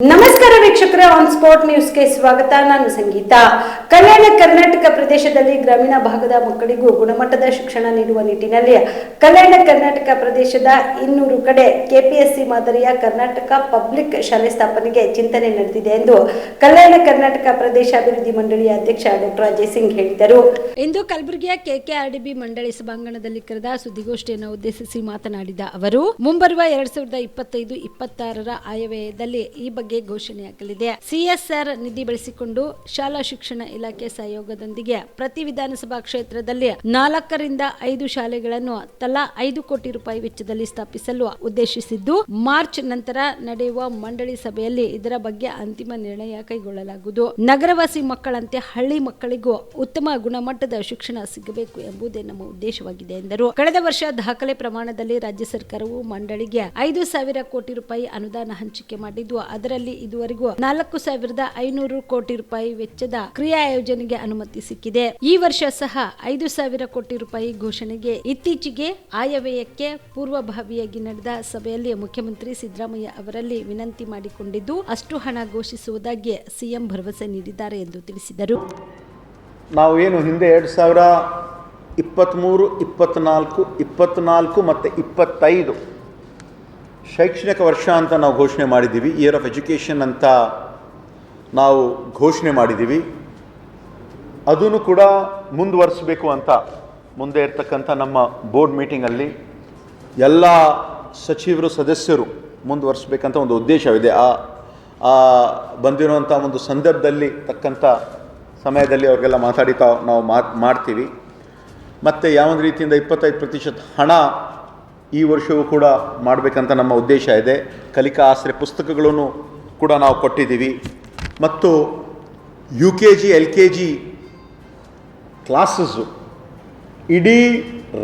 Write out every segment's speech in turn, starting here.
ನಮಸ್ಕಾರ ವೀಕ್ಷಕರ on spot ನ್ಯೂಸ್ಗೆ ಸ್ವಾಗತ. ನಾನು ಸಂಗೀತ. ಕಲ್ಯಾಣ ಕರ್ನಾಟಕ ಪ್ರದೇಶದಲ್ಲಿ ಗ್ರಾಮೀಣ ಭಾಗದ ಮಕ್ಕಳಿಗೂ ಗುಣಮಟ್ಟದ ಶಿಕ್ಷಣ ನೀಡುವ ನಿಟ್ಟಿನಲ್ಲಿ ಕಲ್ಯಾಣ ಕರ್ನಾಟಕ ಪ್ರದೇಶದ ಇನ್ನೂರು ಕಡೆ ಕೆಪಿಎಸ್ಸಿ ಮಾದರಿಯ ಕರ್ನಾಟಕ ಪಬ್ಲಿಕ್ ಶಾಲೆ ಸ್ಥಾಪನೆಗೆ ಚಿಂತನೆ ನಡೆದಿದೆ ಎಂದು ಕಲ್ಯಾಣ ಕರ್ನಾಟಕ ಪ್ರದೇಶ ಅಭಿವೃದ್ಧಿ ಮಂಡಳಿಯ ಅಧ್ಯಕ್ಷ ಡಾಕ್ಟರ್ ಅಜಯ್ ಸಿಂಗ್ ಹೇಳಿದರು. ಇಂದು ಕಲಬುರಗಿಯ ಕೆಕೆಆರ್ಡಿಬಿ ಮಂಡಳಿ ಸಭಾಂಗಣದಲ್ಲಿ ಕರೆದ ಸುದ್ದಿಗೋಷ್ಠಿಯನ್ನು ಉದ್ದೇಶಿಸಿ ಮಾತನಾಡಿದ ಅವರು, ಮುಂಬರುವ ಎರಡ್ ಸಾವಿರದ ಇಪ್ಪತ್ತೈದು, ಇಪ್ಪತ್ತಾರರ ಆಯವ್ಯಯದಲ್ಲಿ ಈ ಬಗ್ಗೆ ಘೋಷಣೆಯಾಗಲಿದೆ. ಸಿಎಸ್ಆರ್ ನಿಧಿ ಬಳಸಿಕೊಂಡು ಶಾಲಾ ಶಿಕ್ಷಣ ಇಲಾಖೆ ಸಹಯೋಗದೊಂದಿಗೆ ಪ್ರತಿ ವಿಧಾನಸಭಾ ಕ್ಷೇತ್ರದಲ್ಲಿ ನಾಲ್ಕರಿಂದ ಐದು ಶಾಲೆಗಳನ್ನು ತಲಾ ಐದು ಕೋಟಿ ರೂಪಾಯಿ ವೆಚ್ಚದಲ್ಲಿ ಸ್ಥಾಪಿಸಲು ಉದ್ದೇಶಿಸಿದ್ದು ಮಾರ್ಚ್ ನಂತರ ನಡೆಯುವ ಮಂಡಳಿ ಸಭೆಯಲ್ಲಿ ಇದರ ಬಗ್ಗೆ ಅಂತಿಮ ನಿರ್ಣಯ ಕೈಗೊಳ್ಳಲಾಗುವುದು. ನಗರವಾಸಿ ಮಕ್ಕಳಂತೆ ಹಳ್ಳಿ ಮಕ್ಕಳಿಗೂ ಉತ್ತಮ ಗುಣಮಟ್ಟದ ಶಿಕ್ಷಣ ಸಿಗಬೇಕು ಎಂಬುದೇ ನಮ್ಮ ಉದ್ದೇಶವಾಗಿದೆ ಎಂದರು. ಕಳೆದ ವರ್ಷ ದಾಖಲೆ ಪ್ರಮಾಣದಲ್ಲಿ ರಾಜ್ಯ ಸರ್ಕಾರವು ಮಂಡಳಿಗೆ ಐದು ಸಾವಿರ ಕೋಟಿ ರೂಪಾಯಿ ಅನುದಾನ ಹಂಚಿಕೆ ಮಾಡಿದ್ದು, ಅದರಲ್ಲಿ ಇದುವರೆಗೂ ನಾಲ್ಕು ಸಾವಿರದ ಐನೂರು ಕೋಟಿ ರೂಪಾಯಿ ವೆಚ್ಚದ ಕ್ರಿಯಾ ಯೋಜನೆಗೆ ಅನುಮತಿ ಸಿಕ್ಕಿದೆ. ಈ ವರ್ಷ ಸಹ ಐದು ಸಾವಿರ ಕೋಟಿ ರೂಪಾಯಿ ಘೋಷಣೆಗೆ ಇತ್ತೀಚೆಗೆ ಆಯವ್ಯಯಕ್ಕೆ ಪೂರ್ವಭಾವಿಯಾಗಿ ನಡೆದ ಸಭೆಯಲ್ಲಿ ಮುಖ್ಯಮಂತ್ರಿ ಸಿದ್ದರಾಮಯ್ಯ ಅವರಲ್ಲಿ ವಿನಂತಿ ಮಾಡಿಕೊಂಡಿದ್ದು, ಅಷ್ಟು ಹಣ ಘೋಷಿಸುವುದಾಗಿ ಸಿಎಂ ಭರವಸೆ ನೀಡಿದ್ದಾರೆ ಎಂದು ತಿಳಿಸಿದರು. ನಾವು ಏನು ಹಿಂದೆ ಎರಡು ಸಾವಿರ ಇಪ್ಪತ್ತ್ಮೂರು, ಇಪ್ಪತ್ತ್ನಾಲ್ಕು ಇಪ್ಪತ್ತ್ನಾಲ್ಕು ಮತ್ತು ಇಪ್ಪತ್ತೈದು ಶೈಕ್ಷಣಿಕ ವರ್ಷ ಅಂತ ನಾವು ಘೋಷಣೆ ಮಾಡಿದ್ದೀವಿ. ಇಯರ್ ಆಫ್ ಎಜುಕೇಷನ್ ಅಂತ ನಾವು ಘೋಷಣೆ ಮಾಡಿದ್ದೀವಿ. ಅದನ್ನು ಕೂಡ ಮುಂದುವರಿಸಬೇಕು ಅಂತ ಮುಂದೆ ಇರ್ತಕ್ಕಂಥ ನಮ್ಮ ಬೋರ್ಡ್ ಮೀಟಿಂಗಲ್ಲಿ ಎಲ್ಲ ಸಚಿವರು, ಸದಸ್ಯರು ಮುಂದುವರಿಸ್ಬೇಕಂತ ಒಂದು ಉದ್ದೇಶವಿದೆ. ಆ ಆ ಬಂದಿರುವಂಥ ಒಂದು ಸಂದರ್ಭದಲ್ಲಿ ತಕ್ಕಂಥ ಸಮಯದಲ್ಲಿ ಅವ್ರಿಗೆಲ್ಲ ಮಾತಾಡಿತಾ ನಾವು ಮಾತು ಮಾಡ್ತೀವಿ. ಮತ್ತು ಯಾವೊಂದು ರೀತಿಯಿಂದ ಇಪ್ಪತ್ತೈದು ಪ್ರತಿಶತ ಹಣ ಈ ವರ್ಷವೂ ಕೂಡ ಮಾಡಬೇಕಂತ ನಮ್ಮ ಉದ್ದೇಶ ಇದೆ. ಕಲಿಕಾ ಆಶ್ರಯ ಪುಸ್ತಕಗಳನ್ನು ಕೂಡ ನಾವು ಕೊಟ್ಟಿದ್ದೀವಿ. ಮತ್ತು U K G L K G classes ಇಡೀ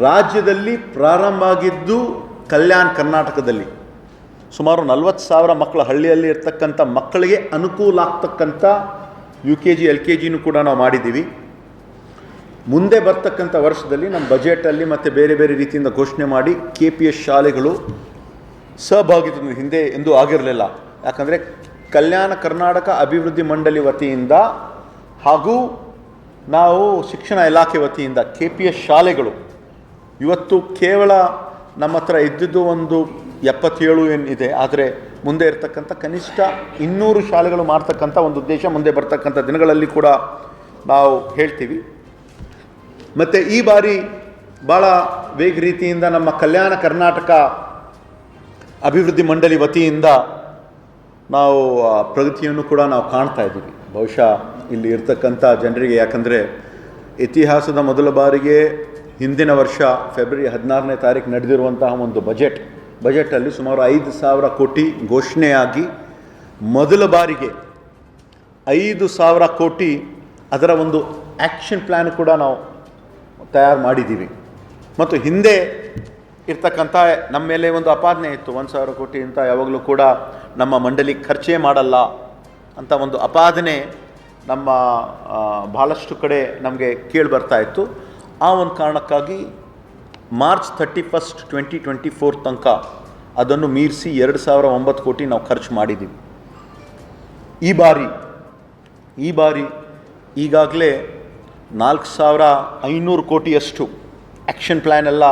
ರಾಜ್ಯದಲ್ಲಿ ಪ್ರಾರಂಭ ಆಗಿದ್ದು ಕಲ್ಯಾಣ ಕರ್ನಾಟಕದಲ್ಲಿ ಸುಮಾರು ನಲವತ್ತು ಸಾವಿರ ಮಕ್ಕಳು ಹಳ್ಳಿಯಲ್ಲಿ ಇರ್ತಕ್ಕಂಥ ಮಕ್ಕಳಿಗೆ ಅನುಕೂಲ ಆಗ್ತಕ್ಕಂಥ U K G L K ಜಿನೂ ಕೂಡ ನಾವು ಮಾಡಿದ್ದೀವಿ. ಮುಂದೆ ಬರ್ತಕ್ಕಂಥ ವರ್ಷದಲ್ಲಿ ನಮ್ಮ ಬಜೆಟಲ್ಲಿ ಮತ್ತು ಬೇರೆ ಬೇರೆ ರೀತಿಯಿಂದ ಘೋಷಣೆ ಮಾಡಿ ಕೆ ಪಿ ಎಸ್ ಶಾಲೆಗಳು ಸಹಭಾಗಿತ್ವ ಹಿಂದೆ ಎಂದು ಆಗಿರಲಿಲ್ಲ. ಯಾಕಂದರೆ ಕಲ್ಯಾಣ ಕರ್ನಾಟಕ ಅಭಿವೃದ್ಧಿ ಮಂಡಳಿ ವತಿಯಿಂದ ಹಾಗೂ ನಾವು ಶಿಕ್ಷಣ ಇಲಾಖೆ ವತಿಯಿಂದ ಕೆ ಪಿ ಎಸ್ ಶಾಲೆಗಳು ಇವತ್ತು ಕೇವಲ ನಮ್ಮ ಹತ್ರ ಇದ್ದಿದ್ದು ಒಂದು ಎಪ್ಪತ್ತೇಳು ಏನಿದೆ ಆದರೆ ಮುಂದೆ ಇರತಕ್ಕಂಥ ಕನಿಷ್ಠ ಇನ್ನೂರು ಶಾಲೆಗಳು ಮಾಡ್ತಕ್ಕಂಥ ಒಂದು ಉದ್ದೇಶ ಮುಂದೆ ಬರ್ತಕ್ಕಂಥ ದಿನಗಳಲ್ಲಿ ಕೂಡ ನಾವು ಹೇಳ್ತೀವಿ. ಮತ್ತು ಈ ಬಾರಿ ಭಾಳ ವೇಗ ರೀತಿಯಿಂದ ನಮ್ಮ ಕಲ್ಯಾಣ ಕರ್ನಾಟಕ ಅಭಿವೃದ್ಧಿ ಮಂಡಳಿ ವತಿಯಿಂದ ನಾವು ಪ್ರಗತಿಯನ್ನು ಕೂಡ ನಾವು ಕಾಣ್ತಾ ಇದ್ದೀವಿ. ಬಹುಶಃ ಇಲ್ಲಿ ಇರ್ತಕ್ಕಂಥ ಜನರಿಗೆ, ಯಾಕಂದರೆ ಇತಿಹಾಸದ ಮೊದಲ ಬಾರಿಗೆ ಹಿಂದಿನ ವರ್ಷ ಫೆಬ್ರವರಿ ಹದಿನಾರನೇ ತಾರೀಕು ನಡೆದಿರುವಂತಹ ಒಂದು ಬಜೆಟ್. ಬಜೆಟಲ್ಲಿ ಸುಮಾರು ಐದು ಸಾವಿರ ಕೋಟಿ ಘೋಷಣೆಯಾಗಿ ಮೊದಲ ಬಾರಿಗೆ ಐದು ಸಾವಿರ ಕೋಟಿ ಅದರ ಒಂದು ಆ್ಯಕ್ಷನ್ ಪ್ಲ್ಯಾನ್ ಕೂಡ ನಾವು ತಯಾರು ಮಾಡಿದ್ದೀವಿ. ಮತ್ತು ಹಿಂದೆ ಇರ್ತಕ್ಕಂಥ ನಮ್ಮ ಮೇಲೆ ಒಂದು ಅಪಾದನೆ ಇತ್ತು. ಒಂದು ಸಾವಿರ ಕೋಟಿ ಅಂತ ಯಾವಾಗಲೂ ಕೂಡ ನಮ್ಮ ಮಂಡಳಿ ಖರ್ಚೇ ಮಾಡಲ್ಲ ಅಂತ ಒಂದು ಅಪಾದನೆ ನಮ್ಮ ಭಾಳಷ್ಟು ಕಡೆ ನಮಗೆ ಕೇಳಿ ಬರ್ತಾ ಇತ್ತು. ಆ ಒಂದು ಕಾರಣಕ್ಕಾಗಿ March thirty first twenty twenty four ತನಕ ಅದನ್ನು ಮೀರಿಸಿ ಎರಡು ಸಾವಿರ ಒಂಬತ್ತು ಕೋಟಿ ನಾವು ಖರ್ಚು ಮಾಡಿದ್ದೀವಿ. ಈ ಬಾರಿ ಈ ಬಾರಿ ಈಗಾಗಲೇ ನಾಲ್ಕು ಸಾವಿರ ಐನೂರು ಕೋಟಿಯಷ್ಟು ಆ್ಯಕ್ಷನ್ ಪ್ಲ್ಯಾನ್ ಎಲ್ಲ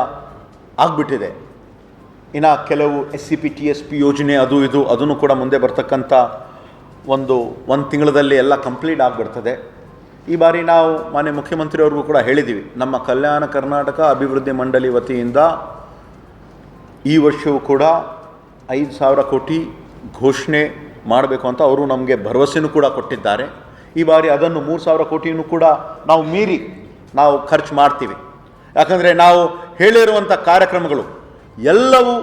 ಆಗಿಬಿಟ್ಟಿದೆ. ಇನ್ನು ಕೆಲವು S C P T S P ಯೋಜನೆ ಅದು ಇದು, ಅದನ್ನು ಕೂಡ ಮುಂದೆ ಬರ್ತಕ್ಕಂಥ ಒಂದು ಒಂದು ತಿಂಗಳಲ್ಲಿ ಎಲ್ಲ ಕಂಪ್ಲೀಟ್ ಆಗಿಬಿಡ್ತದೆ. ಈ ಬಾರಿ ನಾವು ಮಾನ್ಯ ಮುಖ್ಯಮಂತ್ರಿಯವ್ರಿಗೂ ಕೂಡ ಹೇಳಿದ್ದೀವಿ. ನಮ್ಮ ಕಲ್ಯಾಣ ಕರ್ನಾಟಕ ಅಭಿವೃದ್ಧಿ ಮಂಡಳಿ ವತಿಯಿಂದ ಈ ವರ್ಷವೂ ಕೂಡ ಐದು ಸಾವಿರ ಕೋಟಿ ಘೋಷಣೆ ಮಾಡಬೇಕು ಅಂತ ಅವರು ನಮಗೆ ಭರವಸೆನೂ ಕೂಡ ಕೊಟ್ಟಿದ್ದಾರೆ. ಈ ಬಾರಿ ಅದನ್ನು ಮೂರು ಸಾವಿರ ಕೋಟಿನೂ ಕೂಡ ನಾವು ಮೀರಿ ನಾವು ಖರ್ಚು ಮಾಡ್ತೀವಿ. ಯಾಕಂದರೆ ನಾವು ಹೇಳಿರುವಂಥ ಕಾರ್ಯಕ್ರಮಗಳು ಎಲ್ಲವೂ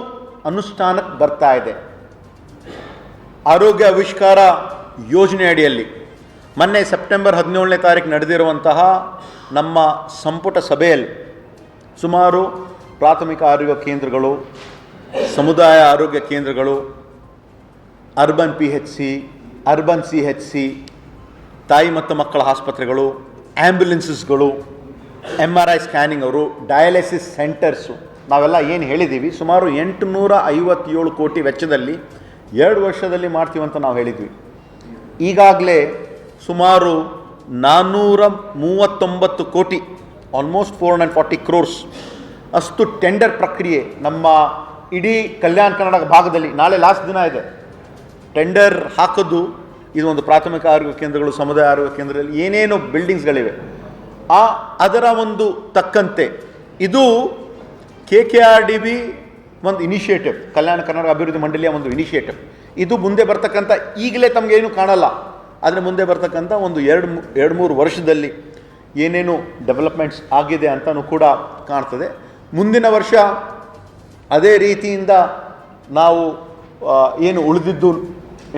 ಅನುಷ್ಠಾನಕ್ಕೆ ಬರ್ತಾ ಇದೆ. ಆರೋಗ್ಯ ಆವಿಷ್ಕಾರ ಯೋಜನೆ ಅಡಿಯಲ್ಲಿ ಮೊನ್ನೆ ಸೆಪ್ಟೆಂಬರ್ ಹದಿನೇಳನೇ ತಾರೀಕು ನಡೆದಿರುವಂತಹ ನಮ್ಮ ಸಂಪುಟ ಸಭೆಯಲ್ಲಿ ಸುಮಾರು ಪ್ರಾಥಮಿಕ ಆರೋಗ್ಯ ಕೇಂದ್ರಗಳು, ಸಮುದಾಯ ಆರೋಗ್ಯ ಕೇಂದ್ರಗಳು, urban P H C, urban C H C, ತಾಯಿ ಮತ್ತು ಮಕ್ಕಳ ಆಸ್ಪತ್ರೆಗಳು ಆ್ಯಂಬುಲೆನ್ಸಸ್ಗಳು ಎಂ ಆರ್ ಐ ಸ್ಕ್ಯಾನಿಂಗ್ ಅವರು, ಡಯಾಲಿಸಿಸ್ ಸೆಂಟರ್ಸು, ನಾವೆಲ್ಲ ಏನು ಹೇಳಿದ್ದೀವಿ, ಸುಮಾರು ಎಂಟುನೂರ ಐವತ್ತೇಳು ಕೋಟಿ ವೆಚ್ಚದಲ್ಲಿ ಎರಡು ವರ್ಷದಲ್ಲಿ ಮಾಡ್ತೀವಂತ ನಾವು ಹೇಳಿದ್ವಿ. ಈಗಾಗಲೇ ಸುಮಾರು ನಾನ್ನೂರ ಮೂವತ್ತೊಂಬತ್ತು ಕೋಟಿ almost four hundred forty crores ಅಷ್ಟು ಟೆಂಡರ್ ಪ್ರಕ್ರಿಯೆ ನಮ್ಮ ಇಡೀ ಕಲ್ಯಾಣ ಕರ್ನಾಟಕ ಭಾಗದಲ್ಲಿ ನಾಳೆ ಲಾಸ್ಟ್ ದಿನ ಇದೆ. ಟೆಂಡರ್ ಹಾಕೋದು ಇದು ಒಂದು ಪ್ರಾಥಮಿಕ ಆರೋಗ್ಯ ಕೇಂದ್ರಗಳು, ಸಮುದಾಯ ಆರೋಗ್ಯ ಕೇಂದ್ರದಲ್ಲಿ ಏನೇನು ಬಿಲ್ಡಿಂಗ್ಸ್ಗಳಿವೆ ಆ ಅದರ ಒಂದು ತಕ್ಕಂತೆ ಇದು K K R D B ಒಂದು ಇನಿಷಿಯೇಟಿವ್ ಕಲ್ಯಾಣ ಕರ್ನಾಟಕ ಅಭಿವೃದ್ಧಿ ಮಂಡಳಿಯ ಒಂದು ಇನಿಷಿಯೇಟಿವ್ ಇದು ಮುಂದೆ ಬರ್ತಕ್ಕಂಥ ಈಗಲೇ ತಮಗೇನು ಕಾಣಲ್ಲ. ಆದರೆ ಮುಂದೆ ಬರ್ತಕ್ಕಂಥ ಒಂದು ಎರಡು ಎರಡು ಮೂರು ವರ್ಷದಲ್ಲಿ ಏನೇನು ಡೆವಲಪ್ಮೆಂಟ್ಸ್ ಆಗಿದೆ ಅಂತಲೂ ಕೂಡ ಕಾಣ್ತದೆ. ಮುಂದಿನ ವರ್ಷ ಅದೇ ರೀತಿಯಿಂದ ನಾವು ಏನು ಉಳಿದಿದ್ದು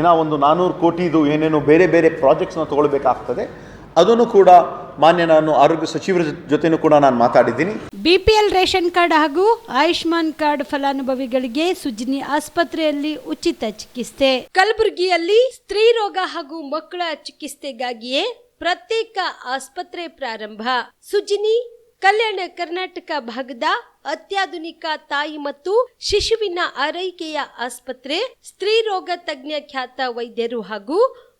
ಏನೋ ಒಂದು ನಾನ್ನೂರು ಕೋಟಿದು ಏನೇನು ಬೇರೆ ಬೇರೆ ಪ್ರಾಜೆಕ್ಟ್ಸ್ನ ತೊಗೊಳ್ಬೇಕಾಗ್ತದೆ. ಅದನ್ನು ಕೂಡ ಮಾನ್ಯ ನಾನು ಆರೋಗ್ಯ ಸಚಿವರ ಜೊತೆನೂ ಕೂಡ ನಾನು ಮಾತಾಡಿದ್ದೀನಿ. ಬಿಪಿಎಲ್ ರೇಷನ್ ಕಾರ್ಡ್ ಹಾಗೂ ಆಯುಷ್ಮಾನ್ ಕಾರ್ಡ್ ಫಲಾನುಭವಿಗಳಿಗೆ ಸುಜಿನಿ ಆಸ್ಪತ್ರೆಯಲ್ಲಿ ಉಚಿತ ಚಿಕಿತ್ಸೆ. ಕಲಬುರಗಿಯಲ್ಲಿ ಸ್ತ್ರೀ ರೋಗ ಹಾಗೂ ಮಕ್ಕಳ ಚಿಕಿತ್ಸೆಗಾಗಿಯೇ ಪ್ರತ್ಯೇಕ ಆಸ್ಪತ್ರೆ ಪ್ರಾರಂಭ. ಸುಜಿನಿ, ಕಲ್ಯಾಣ ಕರ್ನಾಟಕ ಭಾಗದ ಅತ್ಯಾಧುನಿಕ ತಾಯಿ ಮತ್ತು ಶಿಶುವಿನ ಆರೈಕೆಯ ಆಸ್ಪತ್ರೆ, ಸ್ತ್ರೀ ರೋಗ ತಜ್ಞ ಖ್ಯಾತ ವೈದ್ಯರು ಹಾಗೂ